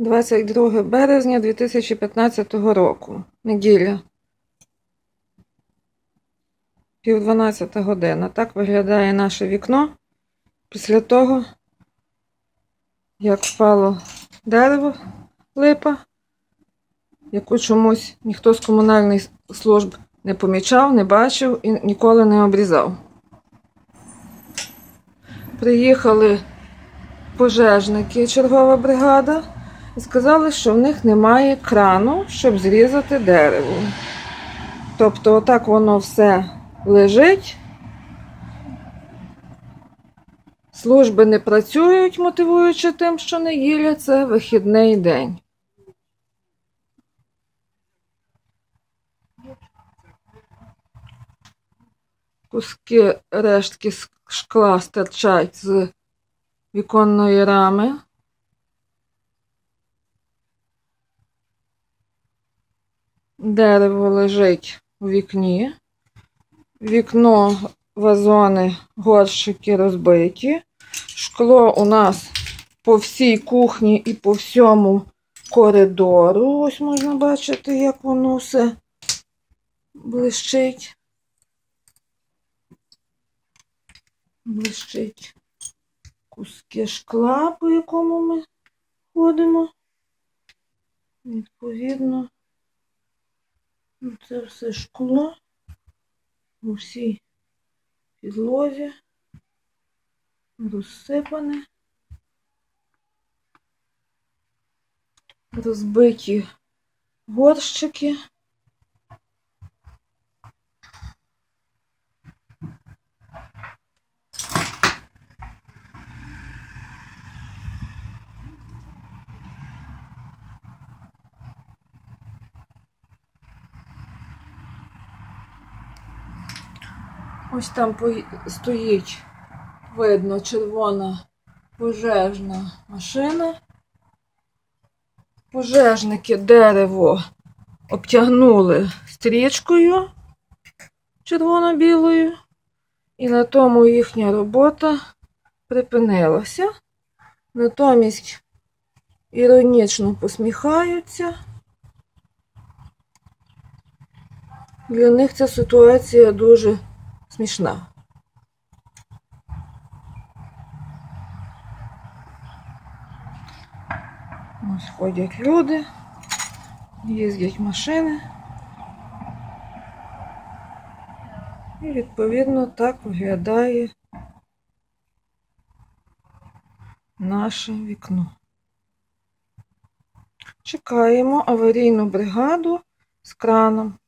22 березня 2015 року. Неділя. Пів 12 година. Так виглядає наше вікно після того, як впало дерево липа, яку чомусь ніхто з комунальних служб не помічав, не бачив і ніколи не обрізав. Приїхали пожежники, чергова бригада, сказали, що в них немає крану, щоб зрізати дерево. Тобто, отак воно все лежить. Служби не працюють, мотивуючи тим, що неділя це вихідний день. Куски рештки шкла стирчать з віконної рами. Дерево лежить у вікні. Вікно, вазони, горщики розбиті. Шкло у нас по всій кухні і по всьому коридору. Ось можна бачити, як воно все блищить. Блищить куски шкла, по якому ми ходимо. Відповідно, це все шкло у всій підлозі розсипане, розбиті горщики. Ось там стоїть, видно, червона пожежна машина. Пожежники дерево обтягнули стрічкою червоно-білою, і на тому їхня робота припинилася. Натомість іронічно посміхаються. Для них ця ситуація дуже смішна. Ось ходять люди, їздять машини. І відповідно так виглядає наше вікно. Чекаємо аварійну бригаду з краном.